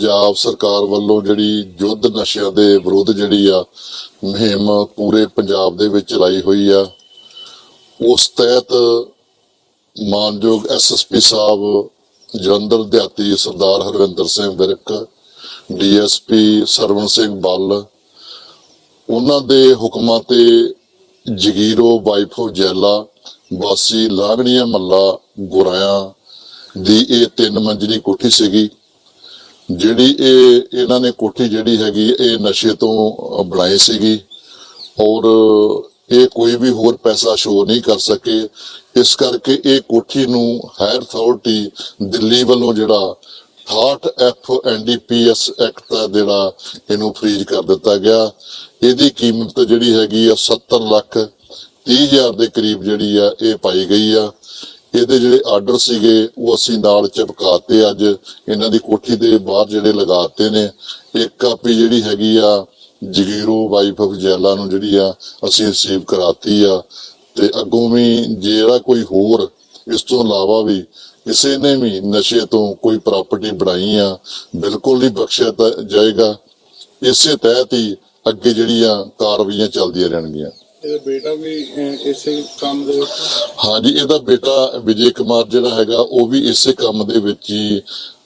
ਪੰਜਾਬ ਸਰਕਾਰ ਵੱਲੋਂ ਜਿਹੜੀ ਯੁੱਧ ਨਸ਼ਿਆਂ ਦੇ ਵਿਰੁੱਧ ਜਿਹੜੀ ਆ ਮੁਹਿੰਮ ਪੂਰੇ ਪੰਜਾਬ ਦੇ ਵਿੱਚ ਚਲਾਈ ਹੋਈ ਆ। ਉਸ ਤਹਿਤ ਮਾਨਯੋਗ ਐਸਐਸਪੀ ਸਾਹਿਬ, ਜਲੰਧਰ ਦਿਹਾਤੀ ਸਰਦਾਰ ਹਰਵਿੰਦਰ ਸਿੰਘ ਵਿਰਕ ਡੀਐਸਪੀ ਸਰਵਣ ਸਿੰਘ ਬੱਲ, ਉਹਨਾਂ ਦੇ ਹੁਕਮਾਂ ਤੇ ਜਗੀਰੋ ਵਾਈਫੋ ਜੈਲਾ, ਵਾਸੀ ਲਾਗਣੀਆਂ ਮੱਲਾ ਗੁਰਾਇਆ ਦੀ ਇਹ ਤਿੰਨ ਮੰਜ਼ਲੀ ਕੋਠੀ ਸੀਗੀ। ਜਿਹੜੀ ਇਹ, ਇਹਨਾਂ ਨੇ ਕੋਠੀ ਜਿਹੜੀ ਹੈਗੀ, ਇਹ ਨਸ਼ੇ ਤੋਂ ਬਣਾਈ ਸੀਗੀ। ਔਰ ਇਹ ਕੋਈ ਵੀ ਹੋਰ ਪੈਸਾ ਸ਼ੋ ਨਹੀਂ ਕਰ ਸਕੇ। ਇਸ ਕਰਕੇ ਇਹ ਕੋਠੀ ਨੂੰ ਹਾਇਰ ਅਥਾਰਟੀ ਦਿੱਲੀ ਵੱਲੋਂ ਜਿਹੜਾ 68 ਐਫ ਐਨਡੀਪੀਐਸ ਐਕਟ ਦਾ ਜਿਹੜਾ ਇਹਨੂੰ ਫ੍ਰੀਜ਼ ਕਰ ਦਿੱਤਾ ਗਿਆ। ਇਹਦੀ ਕੀਮਤ ਜਿਹੜੀ ਹੈਗੀ ਆ 70 ਲੱਖ 30 ਹਜ਼ਾਰ ਦੇ ਕਰੀਬ ਜਿਹੜੀ ਆ ਇਹ ਪਾਈ ਗਈ ਆ। ਇਹਦੇ ਜਿਹੜੇ ਆਰਡਰ ਸੀਗੇ, ਉਹ ਅਸੀਂ ਨਾਲ ਚਿਪਕਾਤੇ ਅੱਜ। ਇਹਨਾਂ ਦੀ ਕੋਠੀ ਦੇ ਬਾਹਰ ਜਿਹੜੇ ਲਗਾਤੇ ਨੇ। ਇੱਕ ਕਾਪੀ ਜਿਹੜੀ ਹੈਗੀ ਆ, ਜਗੀਰੋ ਵਾਈਫ ਆਫ ਜੈਲਾ ਨੂੰ ਜਿਹੜੀ ਆ, ਅਸੀਂ ਰਿਸੀਵ ਕਰਾਤੀ ਆ। ਤੇ ਅੱਗੋਂ ਵੀ ਜਿਹੜਾ ਕੋਈ ਹੋਰ, ਇਸ ਤੋਂ ਇਲਾਵਾ ਵੀ ਕਿਸੇ ਨੇ ਵੀ ਨਸ਼ੇ ਤੋਂ ਕੋਈ ਪ੍ਰਾਪਰਟੀ ਬਣਾਈ ਆ, ਬਿਲਕੁਲ ਨਹੀਂ ਬਖਸ਼ਿਆ ਜਾਏਗਾ। ਇਸੇ ਤਹਿਤ ਹੀ ਅੱਗੇ ਜਿਹੜੀਆਂ ਕਾਰਵਾਈਆਂ ਚੱਲਦੀਆਂ ਰਹਿਣਗੀਆਂ। ਇਹਦਾ ਬੇਟਾ ਵੀ ਇਸੇ ਕੰਮ ਦੇ ਵਿੱਚ? ਹਾਂਜੀ ਇਹਦਾ ਬੇਟਾ ਵਿਜੇ ਕੁਮਾਰ ਜਿਹੜਾ ਹੈਗਾ ਉਹ ਵੀ ਇਸੇ ਕੰਮ ਦੇ ਵਿੱਚ ਹੀ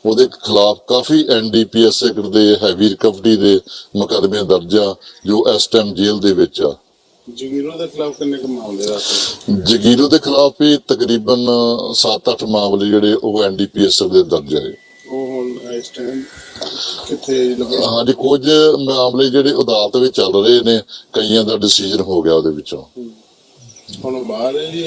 ਉਹਦੇ ਖਿਲਾਫ ਕਾਫੀ ਐਨਡੀਪੀਐਸ ਐਕਟ ਦੇ ਹੈਵੀ ਰਿਕਵਰੀ ਦੇ ਮੁਕੱਦਮੇ ਦਰਜ ਆ ਜੋ ਇਸ ਟਾਈਮ ਜੇਲ੍ਹ ਦੇ ਵਿੱਚ ਆ। ਜਗੀਰੋ ਦੇ ਖਿਲਾਫ ਕਿੰਨੇ ਕੁ ਮਾਮਲੇ ਦਾ ਜਗੀਰੋ ਦੇ ਖਿਲਾਫ ਵੀ ਤਕਰੀਬਨ 7-8 ਮਾਮਲੇ ਜਿਹੜੇ ਉਹ ਐਨਡੀਪੀਐਸ ਦੇ ਦਰਜ ਹੁਣ ਇਸ ਟਾਈਮ ਹਾਂਜੀ ਕੁਝ ਮਾਮਲੇ ਜਿਹੜੇ ਅਦਾਲਤ ਵਿੱਚ ਚੱਲ ਰਹੇ ਨੇ ਕਈਆਂ ਦਾ ਡਿਸੀਜਨ ਹੋ ਗਿਆ ਉਹਦੇ ਵਿੱਚੋਂ। ਹੁਣ ਬਾਹਰ ਹੈ ਜੀ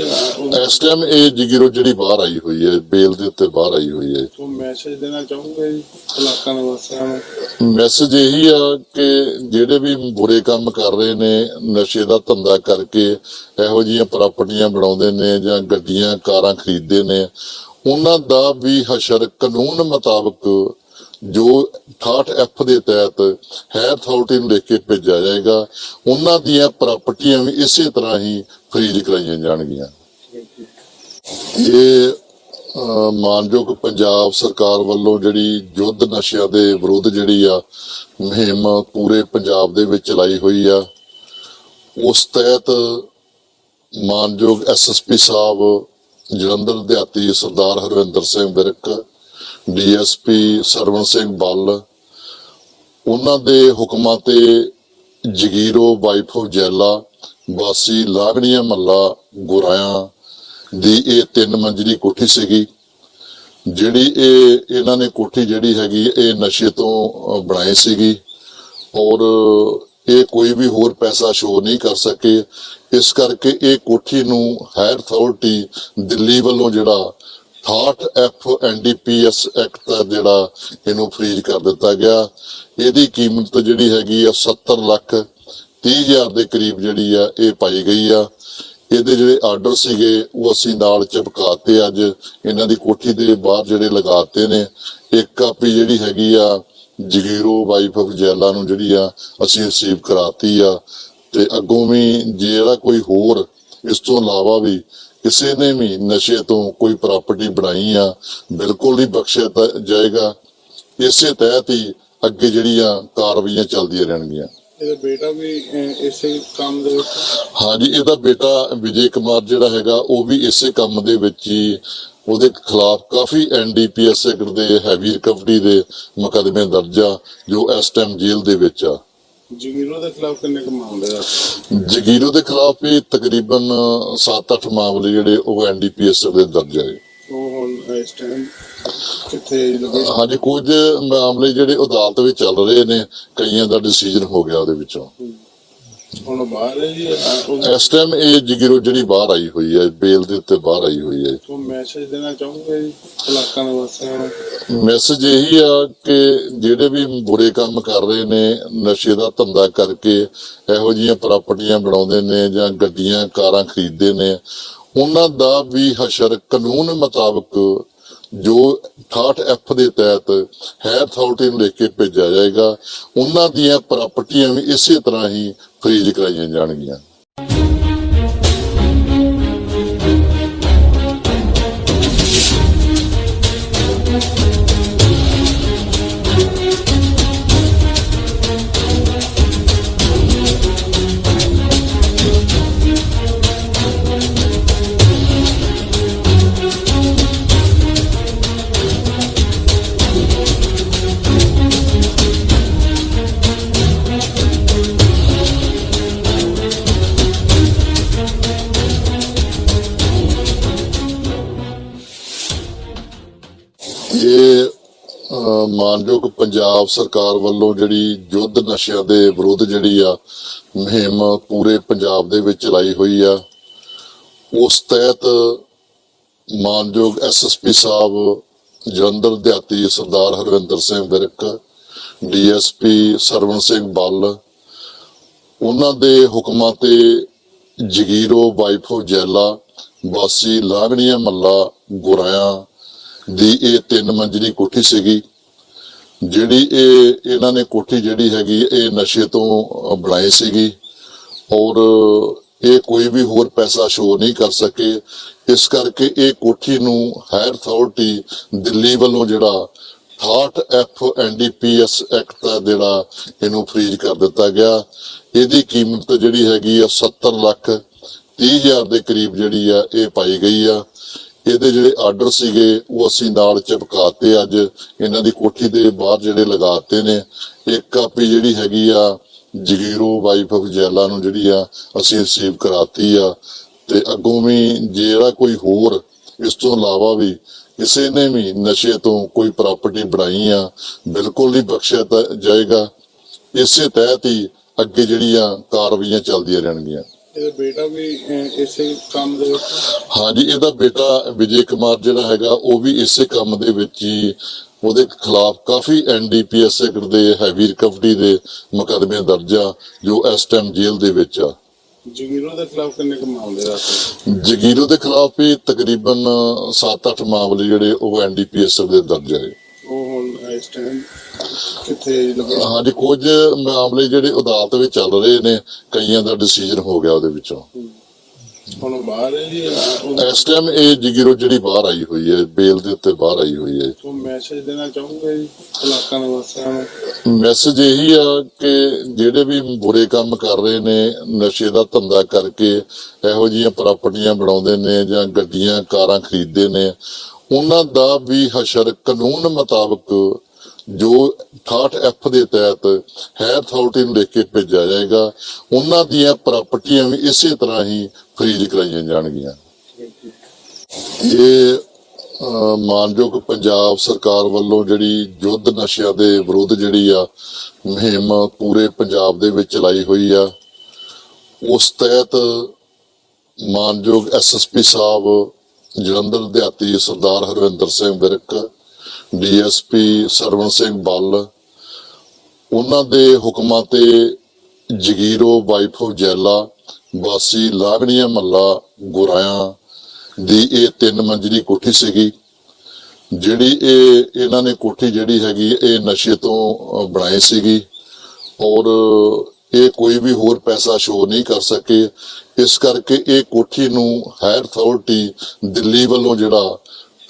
ਇਸ ਟਾਈਮ ਇਹ ਜਗੀਰੋ ਜਿਹੜੀ ਬਾਹਰ ਆਈ ਹੋਈ ਹੈ ਬੇਲ ਦੇ ਉੱਤੇ ਬਾਹਰ ਆਈ ਹੋਈ ਹੈ। ਉਹ ਮੈਸੇਜ ਦੇਣਾ ਚਾਹੂੰਗਾ ਜੀ ਇਲਾਕਾ ਨਿਵਾਸੀਆਂ ਨੂੰ? ਮੈਸੇਜ ਇਹੀ ਆ ਕਿ ਜਿਹੜੇ ਵੀ ਬੁਰੇ ਕੰਮ ਕਰ ਰਹੇ ਨੇ ਨਸ਼ੇ ਦਾ ਧੰਦਾ ਕਰਕੇ ਇਹੋ ਜਿਹੀਆਂ ਪ੍ਰਾਪਰਟੀਆਂ ਬਣਾਉਂਦੇ ਨੇ ਜਾਂ ਗੱਡੀਆਂ ਕਾਰਾਂ ਖਰੀਦਦੇ ਨੇ ਉਹਨਾਂ ਦਾ ਵੀ ਹਸ਼ਰ ਕਾਨੂੰਨ ਮੁਤਾਬਕ ਜੋ 68 ਐਫ ਦੇ ਤਹਿਤ ਹੈ ਅਥਾਰਟੀ ਨੂੰ ਲਿਖ ਕੇ ਭੇਜਿਆ ਜਾਏਗਾ, ਉਹਨਾਂ ਦੀਆਂ ਪ੍ਰਾਪਰਟੀਆਂ ਵੀ ਇਸੇ ਤਰ੍ਹਾਂ ਹੀ ਫਰੀਜ਼ ਕਰਾਈਆਂ ਜਾਣਗੀਆਂ। ਇਹ ਮਾਨਯੋਗ ਪੰਜਾਬ ਸਰਕਾਰ ਵੱਲੋਂ ਜਿਹੜੀ ਯੁੱਧ ਨਸ਼ਿਆਂ ਦੇ ਵਿਰੁੱਧ ਜਿਹੜੀ ਆ ਮੁਹਿੰਮ ਪੂਰੇ ਪੰਜਾਬ ਦੇ ਵਿੱਚ ਚਲਾਈ ਹੋਈ ਆ, ਉਸ ਤਹਿਤ ਮਾਨਯੋਗ ਐਸਐਸਪੀ ਸਾਹਿਬ ਜਲੰਧਰ ਦਿਹਾਤੀ ਸਰਦਾਰ ਹਰਵਿੰਦਰ ਸਿੰਘ ਵਿਰਕ, ਡੀਐਸਪੀ ਸਰਵਣ ਸਿੰਘ ਬੱਲ, ਉਹਨਾਂ ਦੇ ਹੁਕਮਾਂ ਤੇ ਜਗੀਰੋ ਵਾਈਫ ਆਫ ਜੈਲਾ, ਵਾਸੀ ਲਾਗਣੀਆਂ ਮੱਲਾ ਗੁਰਾਇਆ ਦੀ ਇਹ ਤਿੰਨ ਮੰਜ਼ਲੀ ਕੋਠੀ ਸੀਗੀ। ਜਿਹੜੀ ਇਹ ਇਹਨਾਂ ਨੇ ਕੋਠੀ ਜਿਹੜੀ ਹੈਗੀ, ਇਹ ਨਸ਼ੇ ਤੋਂ ਬਣਾਈ ਸੀਗੀ। ਔਰ ਇਹ ਕੋਈ ਵੀ ਹੋਰ ਪੈਸਾ ਸ਼ੋ ਨਹੀਂ ਕਰ ਸਕੇ। ਇਸ ਕਰਕੇ ਇਹ ਕੋਠੀ ਨੂੰ ਹਾਇਰ ਅਥਾਰਟੀ ਦਿੱਲੀ ਵੱਲੋਂ ਜਿਹੜਾ 68 ਐਫ ਐਨਡੀਪੀਐਸ ਐਕਟ ਦਾ ਜਿਹੜਾ ਇਹਨੂੰ ਫ੍ਰੀਜ਼ ਕਰ ਦਿੱਤਾ ਗਿਆ। ਇਹਦੀ ਕੀਮਤ ਜਿਹੜੀ ਹੈਗੀ ਆ 70 ਲੱਖ 30 ਹਜ਼ਾਰ ਦੇ ਕਰੀਬ ਜਿਹੜੀ ਆ ਇਹ ਪਾਈ ਗਈ ਆ। ਇਹਦੇ ਜਿਹੜੇ ਆਰਡਰ ਸੀਗੇ ਉਹ ਅਸੀਂ ਨਾਲ ਚਿਪਕਾਤੇ ਅੱਜ। ਇਹਨਾਂ ਦੀ ਕੋਠੀ ਦੇ ਬਾਹਰ ਜਿਹੜੇ ਲਗਾਤੇ ਨੇ। ਇੱਕ ਕਾਪੀ ਜਿਹੜੀ ਹੈਗੀ ਆ ਜਗੀਰੋ ਵਾਈਫ ਆਫ ਜੈਲਾ ਨੂੰ ਜਿਹੜੀ ਆ ਅਸੀਂ ਰਿਸੀਵ ਕਰਾਤੀ ਆ। ਤੇ ਅੱਗੋਂ ਵੀ ਜਿਹੜਾ ਕੋਈ ਹੋਰ ਇਸ ਤੋਂ ਇਲਾਵਾ ਵੀ ਕਿਸੇ ਨੇ ਵੀ ਨਸ਼ੇ ਤੋਂ ਕੋਈ ਪ੍ਰਾਪਰਟੀ ਬਣਾਈ ਆ ਬਿਲਕੁਲ ਨਹੀਂ ਬਖਸ਼ਿਆ ਜਾਏਗਾ। ਇਸੇ ਤਹਿਤ ਹੀ ਅੱਗੇ ਜਿਹੜੀਆਂ ਕਾਰਵਾਈਆਂ ਚੱਲਦੀਆਂ ਰਹਿਣਗੀਆਂ। ਇਹਦਾ ਬੇਟਾ ਵੀ ਇਸੇ ਕੰਮ ਦੇ ਵਿੱਚ? ਹਾਂਜੀ ਇਹਦਾ ਬੇਟਾ ਵਿਜੇ ਕੁਮਾਰ ਜਿਹੜਾ ਹੈਗਾ ਉਹ ਵੀ ਇਸੇ ਕੰਮ ਦੇ ਵਿੱਚ ਹੀ ਉਹਦੇ ਖਿਲਾਫ ਕਾਫੀ ਐਨਡੀਪੀਐਸ ਐਕਟ ਦੇ ਹੈਵੀ ਰਿਕਵਰੀ ਦੇ ਮੁਕੱਦਮੇ ਦਰਜ ਆ ਜੋ ਇਸ ਟਾਈਮ ਜੇਲ੍ਹ ਦੇ ਵਿੱਚ ਆ। ਜਗੀਰੋ ਦੇ ਖਿਲਾਫ ਕਿੰਨੇ ਕੁ ਮਾਮਲੇ ਦਾ ਜਗੀਰੋ ਦੇ ਖਿਲਾਫ ਵੀ ਤਕਰੀਬਨ 7-8 ਮਾਮਲੇ ਜਿਹੜੇ ਉਹ ਐਨਡੀਪੀਐਸ ਦੇ ਦਰਜ ਲੱਗੇ ਹਾਂਜੀ ਕੁਝ ਮਾਮਲੇ ਜਿਹੜੇ ਅਦਾਲਤ ਵਿੱਚ ਚੱਲ ਰਹੇ ਨੇ ਕਈਆਂ ਦਾ ਡਿਸੀਜਨ ਹੋ ਗਿਆ ਉਹਦੇ ਵਿੱਚੋਂ। ਹੁਣ ਬਾਹਰ ਹੈ ਜੀ ਅਹ, ਉਹ- ਇਸ ਟਾਈਮ ਇਹ ਜਗੀਰੋ ਜਿਹੜੀ ਬਾਹਰ ਆਈ ਹੋਈ ਹੈ ਬੇਲ ਦੇ ਉੱਤੇ ਬਾਹਰ ਆਈ ਹੋਈ ਹੈ। ਉਹ ਮੈਸੇਜ ਦੇਣਾ ਚਾਹੂੰਗਾ ਜੀ ਇਲਾਕਾ ਨਿਵਾਸੀਆਂ ਨੂੰ? ਮੈਸੇਜ ਇਹੀ ਆ ਕਿ ਜਿਹੜੇ ਵੀ ਬੁਰੇ ਕੰਮ ਕਰ ਰਹੇ ਨੇ ਨਸ਼ੇ ਦਾ ਧੰਦਾ ਕਰਕੇ ਇਹੋ ਜਿਹੀਆਂ ਪ੍ਰਾਪਰਟੀਆਂ ਬਣਾਉਂਦੇ ਨੇ ਜਾਂ ਗੱਡੀਆਂ ਕਾਰਾਂ ਖਰੀਦਦੇ ਨੇ ਉਹਨਾਂ ਦਾ ਵੀ ਹਸ਼ਰ ਕਾਨੂੰਨ ਮੁਤਾਬਕ ਜੋ 68 ਐਫ ਦੇ ਤਹਿਤ ਹੈ ਅਥਾਰਟੀ ਨੂੰ ਲਿਖ ਕੇ ਭੇਜਿਆ ਜਾਏਗਾ, ਉਹਨਾਂ ਦੀਆਂ ਪ੍ਰਾਪਰਟੀਆਂ ਵੀ ਇਸੇ ਤਰ੍ਹਾਂ ਹੀ ਫਰੀਜ਼ ਕਰਾਈਆਂ ਜਾਣਗੀਆਂ। ਮਾਨਯੋਗ ਪੰਜਾਬ ਸਰਕਾਰ ਵੱਲੋਂ ਜਿਹੜੀ ਯੁੱਧ ਨਸ਼ਿਆਂ ਦੇ ਵਿਰੁੱਧ ਜਿਹੜੀ ਆ ਮੁਹਿੰਮ ਪੂਰੇ ਪੰਜਾਬ ਦੇ ਵਿੱਚ ਚਲਾਈ ਹੋਈ ਆ। ਉਸ ਤਹਿਤ ਮਾਨਯੋਗ ਐਸਐਸਪੀ ਸਾਹਿਬ, ਜਲੰਧਰ ਦਿਹਾਤੀ ਸਰਦਾਰ ਹਰਵਿੰਦਰ ਸਿੰਘ ਵਿਰਕ ਡੀਐਸਪੀ ਸਰਵਣ ਸਿੰਘ ਬੱਲ, ਉਹਨਾਂ ਦੇ ਹੁਕਮਾਂ ਤੇ ਜਗੀਰੋ ਵਾਈਫ ਜੈਲਾ ਵਾਸੀ ਲਾਗਣੀਆਂ ਮੱਲਾ ਗੁਰਾਇਆ ਦੀ ਇਹ ਤਿੰਨ ਮੰਜ਼ਲੀ ਕੋਠੀ ਸੀਗੀ। ਜਿਹੜੀ ਇਹ, ਇਹਨਾਂ ਨੇ ਕੋਠੀ ਜਿਹੜੀ ਹੈਗੀ, ਇਹ ਨਸ਼ੇ ਤੋਂ ਬਣਾਈ ਸੀਗੀ। ਔਰ ਇਹ ਕੋਈ ਵੀ ਹੋਰ ਪੈਸਾ ਸ਼ੋ ਨਹੀਂ ਕਰ ਸਕੇ। ਇਸ ਕਰਕੇ ਇਹ ਕੋਠੀ ਨੂੰ ਹਾਇਰ ਅਥਾਰਟੀ ਦਿੱਲੀ ਵੱਲੋਂ ਜਿਹੜਾ 68 ਐਫ ਐਨਡੀਪੀਐਸ ਐਕਟ ਦਾ ਜਿਹੜਾ ਇਹਨੂੰ ਫ੍ਰੀਜ਼ ਕਰ ਦਿੱਤਾ ਗਿਆ। ਇਹਦੀ ਕੀਮਤ ਜਿਹੜੀ ਹੈਗੀ ਆ 70 ਲੱਖ 30 ਹਜ਼ਾਰ ਦੇ ਕਰੀਬ ਜਿਹੜੀ ਆ ਇਹ ਪਾਈ ਗਈ ਆ। ਇਹਦੇ ਜਿਹੜੇ ਆਰਡਰ ਸੀਗੇ, ਉਹ ਅਸੀਂ ਨਾਲ ਚਿਪਕਾਤੇ ਅੱਜ। ਇਹਨਾਂ ਦੀ ਕੋਠੀ ਦੇ ਬਾਹਰ ਜਿਹੜੇ ਲਗਾਤੇ ਨੇ। ਇੱਕ ਕਾਪੀ ਜਿਹੜੀ ਹੈਗੀ ਆ, ਜਗੀਰੋ ਵਾਈਫ ਆਫ ਜੈਲਾ ਨੂੰ ਜਿਹੜੀ ਆ, ਅਸੀਂ ਰਿਸੀਵ ਕਰਾਤੀ ਆ। ਤੇ ਅੱਗੋਂ ਵੀ ਜਿਹੜਾ ਕੋਈ ਹੋਰ, ਇਸ ਤੋਂ ਇਲਾਵਾ ਵੀ ਕਿਸੇ ਨੇ ਵੀ ਨਸ਼ੇ ਤੋਂ ਕੋਈ ਪ੍ਰਾਪਰਟੀ ਬਣਾਈ ਆ, ਬਿਲਕੁਲ ਨਹੀਂ ਬਖਸ਼ਿਆ ਜਾਏਗਾ। ਇਸੇ ਤਹਿਤ ਹੀ ਅੱਗੇ ਜਿਹੜੀਆਂ ਕਾਰਵਾਈਆਂ ਚੱਲਦੀਆਂ ਰਹਿਣਗੀਆਂ। ਇਹਦਾ ਬੇਟਾ ਵੀ ਅਹ, ਇਸੇ ਕੰਮ ਦੇ ਵਿੱਚ? ਹਾਂਜੀ ਇਹਦਾ ਬੇਟਾ ਵਿਜੇ ਕੁਮਾਰ ਜਿਹੜਾ ਹੈਗਾ ਉਹ ਵੀ ਇਸੇ ਕੰਮ ਦੇ ਵਿੱਚ ਹੀ ਉਹਦੇ ਖਿਲਾਫ ਕਾਫੀ ਐਨਡੀਪੀਐਸ ਐਕਟ ਦੇ ਹੈਵੀ ਰਿਕਵਰੀ ਦੇ ਮੁਕੱਦਮੇ ਦਰਜ ਆ ਜੋ ਇਸ ਟਾਈਮ ਜੇਲ੍ਹ ਦੇ ਵਿੱਚ ਆ। ਜਗੀਰੋ ਦੇ ਖਿਲਾਫ ਕਿੰਨੇ ਕੁ ਮਾਮਲੇ ਰੱਖਦੇ ਜਗੀਰੋ ਦੇ ਖਿਲਾਫ ਵੀ ਤਕਰੀਬਨ 7-8 ਮਾਮਲੇ ਜਿਹੜੇ ਉਹ ਐਨਡੀਪੀਐਸ ਦੇ ਦਰਜ ਹੈ ਉਹ ਹੁਣ ਇਸ ਟਾਈਮ ਲੱਗੇ? ਹਾਂਜੀ ਕੁਝ ਮਾਮਲੇ ਜਿਹੜੇ ਅਦਾਲਤ ਵਿੱਚ ਚੱਲ ਰਹੇ ਨੇ ਕਈਆਂ ਦਾ ਡਿਸੀਜਨ ਹੋ ਗਿਆ ਉਹਦੇ ਵਿੱਚੋਂ। ਹੁਣ ਬਾਹਰ ਹੈ ਜੀ ਉਹ ਇਸ ਟਾਈਮ ਇਹ ਜਗੀਰੋ ਜਿਹੜੀ ਬਾਹਰ ਆਈ ਹੋਈ ਹੈ ਬੇਲ ਦੇ ਉੱਤੇ ਬਾਹਰ ਆਈ ਹੋਈ ਹੈ। ਮੈਸੇਜ ਦੇਣਾ ਚਾਹੂੰਗਾ ਜੀ ਇਲਾਕਾ ਨਿਵਾਸੀਆਂ ਨੂੰ? ਮੈਸੇਜ ਇਹੀ ਆ ਕਿ ਜਿਹੜੇ ਵੀ ਬੁਰੇ ਕੰਮ ਕਰ ਰਹੇ ਨੇ ਨਸ਼ੇ ਦਾ ਧੰਦਾ ਕਰਕੇ ਇਹੋ ਜਿਹੀਆਂ ਪ੍ਰਾਪਰਟੀਆਂ ਬਣਾਉਂਦੇ ਨੇ ਜਾਂ ਗੱਡੀਆਂ ਕਾਰਾਂ ਖਰੀਦਦੇ ਨੇ ਉਹਨਾਂ ਦਾ ਵੀ ਹਸ਼ਰ ਕਾਨੂੰਨ ਮੁਤਾਬਕ ਜੋ 68 ਦੇ ਤਹਿਤ ਹੈ ਅਥਾਰਟੀ ਨੂੰ ਲਿਖ ਕੇ ਭੇਜਿਆ ਜਾਏਗਾ, ਉਹਨਾਂ ਦੀਆਂ ਪ੍ਰਾਪਰਟੀਆਂ ਵੀ ਇਸੇ ਤਰ੍ਹਾਂ ਹੀ ਫਰੀਜ਼ ਕਰਾਈਆਂ ਜਾਣਗੀਆਂ। ਇਹ ਮਾਨਯੋਗ ਪੰਜਾਬ ਸਰਕਾਰ ਵੱਲੋਂ ਜਿਹੜੀ ਯੁੱਧ ਨਸ਼ਿਆਂ ਦੇ ਵਿਰੁੱਧ ਜਿਹੜੀ ਆ, ਮੁਹਿੰਮ ਪੂਰੇ ਪੰਜਾਬ ਦੇ ਵਿੱਚ ਚਲਾਈ ਹੋਈ ਆ। ਉਸ ਤਹਿਤ ਮਾਨਯੋਗ ਐਸਐਸਪੀ ਸਾਹਿਬ, ਜਲੰਧਰ ਦਿਹਾਤੀ ਸਰਦਾਰ ਹਰਵਿੰਦਰ ਸਿੰਘ ਵਿਰਕ ਡੀਐਸਪੀ ਸਰਵਣ ਸਿੰਘ ਬੱਲ, ਉਹਨਾਂ ਦੇ ਹੁਕਮਾਂ ਤੇ ਜਗੀਰੋ ਵਾਈਫ ਆਫ ਜੈਲਾ ਵਾਸੀ ਲਾਗਣੀਆਂ ਮੱਲਾ ਗੁਰਾਇਆ ਦੀ ਇਹ ਤਿੰਨ ਮੰਜ਼ਲੀ ਕੋਠੀ ਸੀਗੀ। ਜਿਹੜੀ ਇਹ, ਇਹਨਾਂ ਨੇ ਕੋਠੀ ਜਿਹੜੀ ਹੈਗੀ, ਇਹ ਨਸ਼ੇ ਤੋਂ ਬਣਾਈ ਸੀਗੀ। ਔਰ ਇਹ ਕੋਈ ਵੀ ਹੋਰ ਪੈਸਾ ਸ਼ੋ ਨਹੀਂ ਕਰ ਸਕੇ। ਇਸ ਕਰਕੇ ਇਹ ਕੋਠੀ ਨੂੰ ਹਾਇਰ ਅਥਾਰਟੀ ਦਿੱਲੀ ਵੱਲੋਂ ਜਿਹੜਾ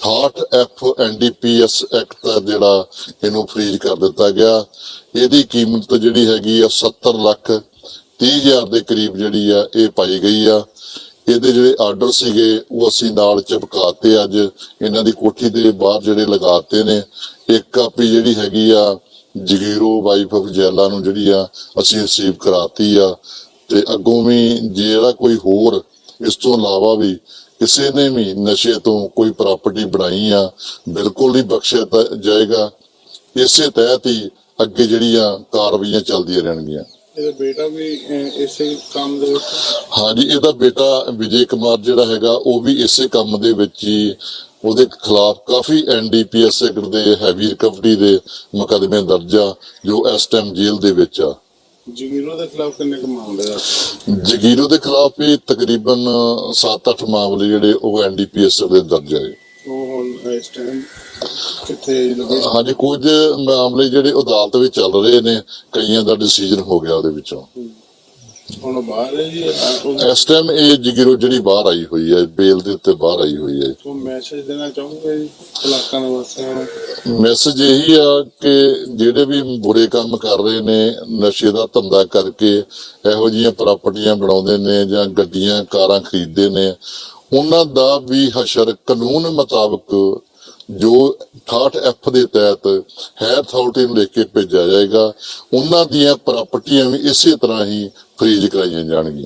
68 ਐਫ ਐਨਡੀਪੀਐਸ ਐਕਟ ਜਿਹੜਾ ਇਹਨੂੰ ਫ੍ਰੀਜ਼ ਕਰ ਦਿੱਤਾ ਗਿਆ। ਇਹਦੀ ਕੀਮਤ ਜਿਹੜੀ ਹੈਗੀ ਆ 70 ਲੱਖ 30 ਦੇ ਕਰੀਬ ਜਿਹੜੀ ਆ ਇਹ ਪਾਈ ਗਈ ਆ। ਇਹਦੇ ਜਿਹੜੇ ਆਰਡਰ ਸੀਗੇ, ਉਹ ਅਸੀਂ ਨਾਲ ਚਿਪਕਾਤੇ ਅੱਜ। ਇਹਨਾਂ ਦੀ ਕੋਠੀ ਦੇ ਬਾਹਰ ਜਿਹੜੇ ਲਗਾਤੇ ਨੇ। ਇੱਕ ਕਾਪੀ ਜਿਹੜੀ ਹੈਗੀ ਆ ਜਗੀਰੋ ਵਾਈਫ ਆਫ ਜੈਲਾ ਨੂੰ ਜਿਹੜੀ ਆ ਅਸੀਂ ਰਿਸੀਵ ਕਰਾਤੀ ਆ। ਤੇ ਅੱਗੋਂ ਵੀ ਜਿਹੜਾ ਕੋਈ ਹੋਰ ਇਸ ਤੋਂ ਇਲਾਵਾ ਵੀ ਕਿਸੇ ਨੇ ਵੀ ਨਸ਼ੇ ਤੋਂ ਕੋਈ ਪ੍ਰਾਪਰਟੀ ਬਣਾਈ ਆ ਬਿਲਕੁਲ ਨਹੀਂ ਬਖਸ਼ਿਆ ਜਾਏਗਾ। ਇਸੇ ਤਹਿਤ ਹੀ ਅੱਗੇ ਜਿਹੜੀਆਂ ਕਾਰਵਾਈਆਂ ਚੱਲਦੀਆਂ ਰਹਿਣਗੀਆਂ। ਇਹਦਾ ਬੇਟਾ ਵੀ ਇਸੇ ਕੰਮ ਦੇ ਵਿੱਚ? ਹਾਂਜੀ ਇਹਦਾ ਬੇਟਾ ਵਿਜੇ ਕੁਮਾਰ ਜਿਹੜਾ ਹੈਗਾ ਉਹ ਵੀ ਇਸੇ ਕੰਮ ਦੇ ਵਿੱਚ ਹੀ ਉਹਦੇ ਖਿਲਾਫ ਕਾਫੀ ਐਨਡੀਪੀਐਸ ਐਕਟ ਦੇ ਹੈਵੀ ਰਿਕਵਰੀ ਦੇ ਮੁਕੱਦਮੇ ਦਰਜ ਆ ਜੋ ਇਸ ਟਾਈਮ ਜੇਲ੍ਹ ਦੇ ਵਿੱਚ ਆ। ਜਗੀਰੋ ਦੇ ਖਿਲਾਫ ਕਿੰਨੇ ਕੁ ਮਾਮਲੇ ਰੱਖਦੇ ਜਗੀਰੋ ਦੇ ਖਿਲਾਫ ਵੀ ਤਕਰੀਬਨ 7-8 ਮਾਮਲੇ ਜਿਹੜੇ ਉਹ ਐਨਡੀਪੀਐਸ ਦੇ ਦਰਜ ਹੈ ਉਹ ਹੁਣ ਇਸ ਟਾਈਮ ਲੱਗੇ ਹਾਂਜੀ ਕੁਝ ਮਾਮਲੇ ਜਿਹੜੇ ਅਦਾਲਤ ਵਿੱਚ ਚੱਲ ਰਹੇ ਨੇ ਕਈਆਂ ਦਾ ਡਿਸੀਜਨ ਹੋ ਗਿਆ ਉਹਦੇ ਵਿੱਚੋਂ। ਹੁਣ ਉਹ ਬਾਹਰ ਹੈ ਜੀ ਉਹ ਇਸ ਟਾਈਮ ਇਹ ਜਗੀਰੋ ਜਿਹੜੀ ਬਾਹਰ ਆਈ ਹੋਈ ਹੈ ਬੇਲ ਦੇ ਉੱਤੇ ਬਾਹਰ ਆਈ ਹੋਈ ਹੈ। ਮੈਸੇਜ ਦੇਣਾ ਚਾਹੂੰਗਾ ਜੀ ਇਲਾਕਾ ਨਿਵਾਸੀਆਂ ਨੂੰ? ਮੈਸੇਜ ਇਹੀ ਆ ਕਿ ਜਿਹੜੇ ਵੀ ਬੁਰੇ ਕੰਮ ਕਰ ਰਹੇ ਨੇ ਨਸ਼ੇ ਦਾ ਧੰਦਾ ਕਰਕੇ ਇਹੋ ਜਿਹੀਆਂ ਪ੍ਰਾਪਰਟੀਆਂ ਬਣਾਉਂਦੇ ਨੇ ਜਾਂ ਗੱਡੀਆਂ ਕਾਰਾਂ ਖਰੀਦਦੇ ਨੇ ਉਹਨਾਂ ਦਾ ਵੀ ਹਸ਼ਰ ਕਾਨੂੰਨ ਮੁਤਾਬਕ ਜੋ 68 ਐਫ ਦੇ ਤਹਿਤ ਹੈ ਅਥਾਰਟੀ ਨੂੰ ਲਿਖ ਕੇ ਭੇਜਿਆ ਜਾਏਗਾ, ਉਹਨਾਂ ਦੀਆਂ ਪ੍ਰਾਪਰਟੀਆਂ ਵੀ ਇਸੇ ਤਰ੍ਹਾਂ ਹੀ ਫਰੀਜ਼ ਕਰਾਈਆਂ ਜਾਣਗੀਆਂ।